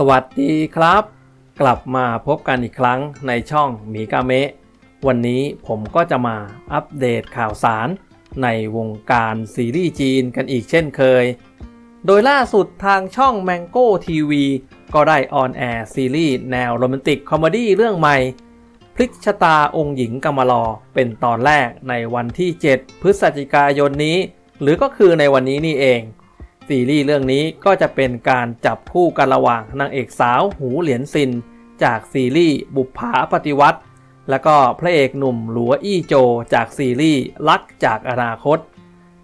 สวัสดีครับ กลับมาพบกันอีกครั้งในช่องหมีกาเมะวันนี้ผมก็จะมาอัปเดตข่าวสาร ในวงการซีรีส์จีนกันอีกเช่นเคย โดยล่าสุดทางช่อง Mango TV ก็ได้ออนแอร์ซีรีส์แนวโรแมนติกคอมเมดี้เรื่องใหม่ พลิกชะตาองค์หญิงกำมะลอเป็นตอนแรกในวันที่ 7 พฤศจิกายนนี้ หรือก็คือในวันนี้นี่เอง ซีรีส์เรื่องนี้ก็จะเป็นการจับคู่กันระหว่างนางเอกสาวหูเหรียญซิน จากซีรีส์บุปผาปฏิวัติ แล้วก็พระเอกหนุ่มหลัวอี้โจ จากซีรีส์รักจากอนาคต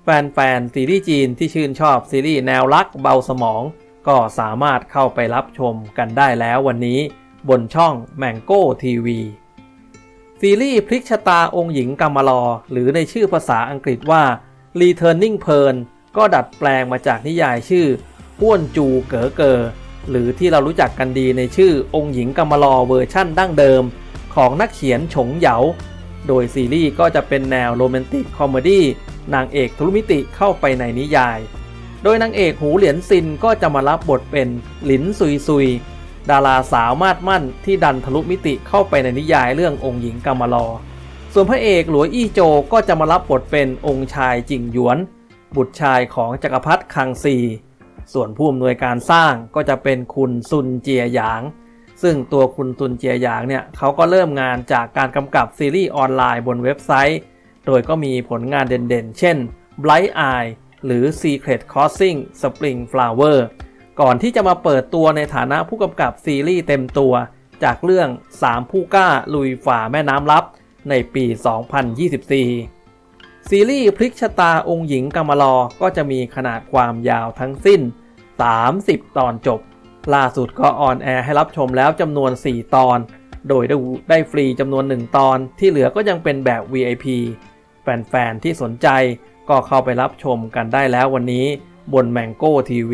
แฟนๆซีรีส์จีนที่ชื่นชอบซีรีส์แนวรักเบาสมอง ก็สามารถเข้าไปรับชมกันได้แล้ววันนี้ บนช่อง Mango TV ซีรีส์พลิกชะตาองค์หญิงกำมลอ หรือในชื่อภาษาอังกฤษว่า Returning Pearl ก็ดัดแปลงมาจากนิยายชื่อห้วนจูเก๋อเกอหรือที่เรารู้จักกันดีในชื่อองค์หญิงกำมะลอเวอร์ชั่นดั้งเดิม ของนักเขียนฉงเหยา โดยซีรีส์ก็จะเป็นแนวโรแมนติกคอมเมดี้นางเอกทะลุมิติเข้าไปในนิยาย โดยนางเอกหูเหรียญซินก็จะมารับบทเป็นหลินซุยซุย ดาราสาวมาดมั่นที่ดันทะลุมิติเข้าไปในนิยายเรื่ององค์หญิงกำมะลอ ส่วนพระเอกหลวอี้โจก็จะมารับบทเป็นองค์ชายจิงหยวน บุตรชายของจักรพรรดิคังซี ส่วนผู้อำนวยการสร้างก็จะเป็นคุณซุนเจียหยาง ซึ่งตัวคุณซุนเจียหยางเนี่ยเขาก็เริ่มงานจากการกำกับซีรีส์ออนไลน์บนเว็บไซต์ โดยก็มีผลงานเด่นๆ เช่น Blind Eye หรือ Secret Crossing Spring Flower ก่อนที่จะมาเปิดตัวในฐานะผู้กำกับซีรีส์เต็มตัว จากเรื่อง 3 ผู้กล้าลุยฝ่าแม่น้ำลับในปี 2024 ซีรีส์พลิกชะตาองค์หญิงกำมะลอก็จะมีขนาดความยาวทั้งสิ้น 30 ตอนจบ ล่าสุดก็ออนแอร์ให้รับชมแล้วจำนวน 4 ตอน โดยได้ได้ฟรีจำนวน 1 ตอน ที่เหลือก็ยังเป็นแบบ VIP แฟน ๆ ที่สนใจก็เข้าไปรับชมกันได้แล้ววันนี้บน Mango TV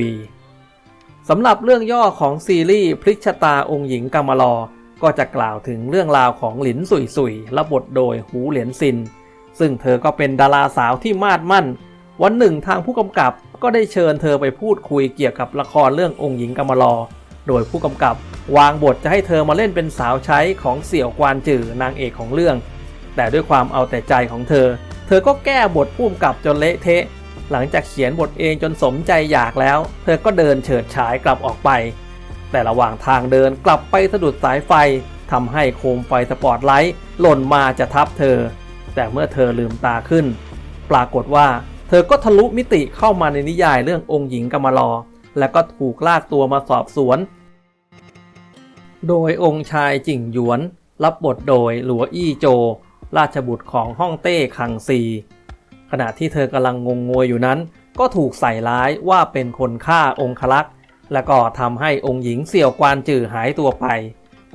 สำหรับเรื่องย่อของซีรีส์พลิกชะตาองค์หญิงกำมะลอ ก็จะกล่าวถึงเรื่องราวของหลินสุยสุยรับบทโดยหูเหรียญซิน ซึ่งเธอก็เป็นดาราสาวที่มาดมั่น วันหนึ่งทางผู้กำกับก็ได้เชิญเธอไปพูดคุยเกี่ยวกับละครเรื่ององค์หญิงกำมะลอ โดยผู้กำกับวางบทจะให้เธอมาเล่นเป็นสาวใช้ของเสี่ยวกวานจื่อนางเอกของเรื่อง แต่ด้วยความเอาแต่ใจของเธอ เธอก็แก้บทผู้กำกับจนเละเทะ หลังจากเขียนบทเองจนสมใจอยากแล้ว เธอก็เดินเฉิดฉายกลับออกไป แต่ระหว่างทางเดินกลับไปสะดุดสายไฟทำให้โคมไฟสปอตไลท์หล่นมาจะทับเธอ แต่เมื่อเธอลืมตาขึ้น ปรากฏว่า เธอก็ทะลุมิติเข้ามาในนิยายเรื่ององค์หญิงกำมลอ และก็ถูกลากตัวมาสอบสวน โดยองค์ชายจิ่งหยวน รับบทโดยหลัวอี้โจ ราชบุตรของฮ่องเต้คังซี ขณะที่เธอกำลังงงงวยอยู่นั้น ก็ถูกใส่ร้ายว่าเป็นคนฆ่าองคลักษ์และก็ทำให้องค์หญิงเสี่ยวกวานจื่อหายตัวไป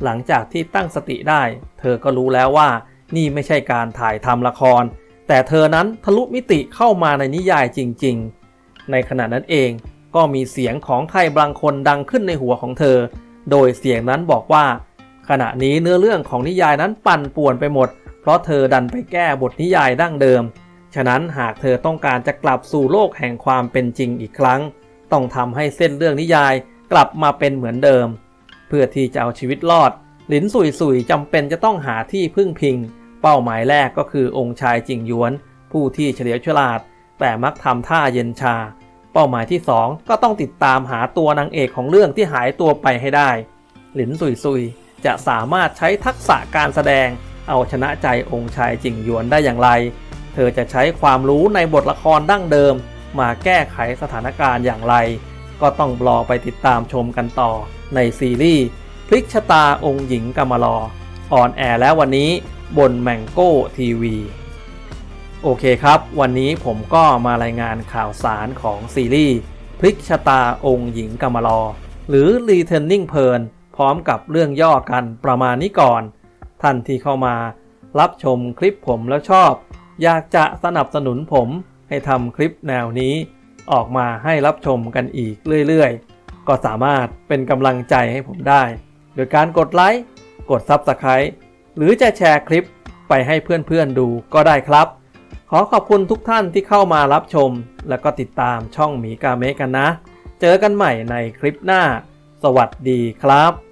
หลังจากที่ตั้งสติได้ เธอก็รู้แล้วว่า นี่ไม่ใช่การถ่ายทำละคร แต่เธอนั้นทะลุมิติเข้ามาในนิยายจริง ๆ ในขณะนั้นเองก็มีเสียงของใครบางคนดังขึ้นในหัวของเธอ โดยเสียงนั้นบอกว่า ขณะนี้เนื้อเรื่องของนิยายนั้นปั่นป่วนไปหมด เพราะเธอดันไปแก้บทนิยายดั้งเดิม ฉะนั้นหากเธอต้องการจะกลับสู่โลกแห่งความเป็นจริงอีกครั้ง ต้องทำให้เส้นเรื่องนิยายกลับมาเป็นเหมือนเดิม เพื่อที่จะเอาชีวิตรอด หลินสุยสุยจำเป็นจะต้องหาที่พึ่งพิง เป้าหมายแรกก็คือองค์ชายจิงหยวน ผู้ที่เฉลียวฉลาด แต่มักทำท่าเย็นชา เป้าหมายที่ 2 ก็ต้องติดตามหาตัวนางเอกของเรื่องที่หายตัวไปให้ได้ หลินสุยสุยจะสามารถใช้ทักษะการแสดง เอาชนะใจองค์ชายจิงหยวนได้อย่างไร เธอจะใช้ความรู้ในบทละครดั้งเดิม มาแก้ไขสถานการณ์อย่างไร ก็ต้องรอไปติดตามชมกันต่อในซีรีส์ พลิกชะตาองค์หญิงกำมะลอออนแอร์แล้ววันนี้บนแมงโก้ทีวีโอเคครับ วันนี้ผมก็มารายงานข่าวสารของซีรีส์พลิกชะตาองค์หญิงกำมะลอ หรือ Returning Pearl พร้อมกับเรื่องย่อกันประมาณนี้ก่อน ท่านที่เข้ามารับชมคลิปผมแล้วชอบ อยากจะสนับสนุนผมให้ทำคลิปแนวนี้ ออกมาให้รับชมกันอีกเรื่อยๆ ก็สามารถเป็นกำลังใจให้ผมได้ โดยการกดไลค์ กด Subscribe หรือจะแชร์คลิปไปให้เพื่อนๆดูก็ได้ครับ ขอขอบคุณทุกท่านที่เข้ามารับชม และก็ติดตามช่องหมีกาเมกันนะ เจอกันใหม่ในคลิปหน้าสสวัสดีครับ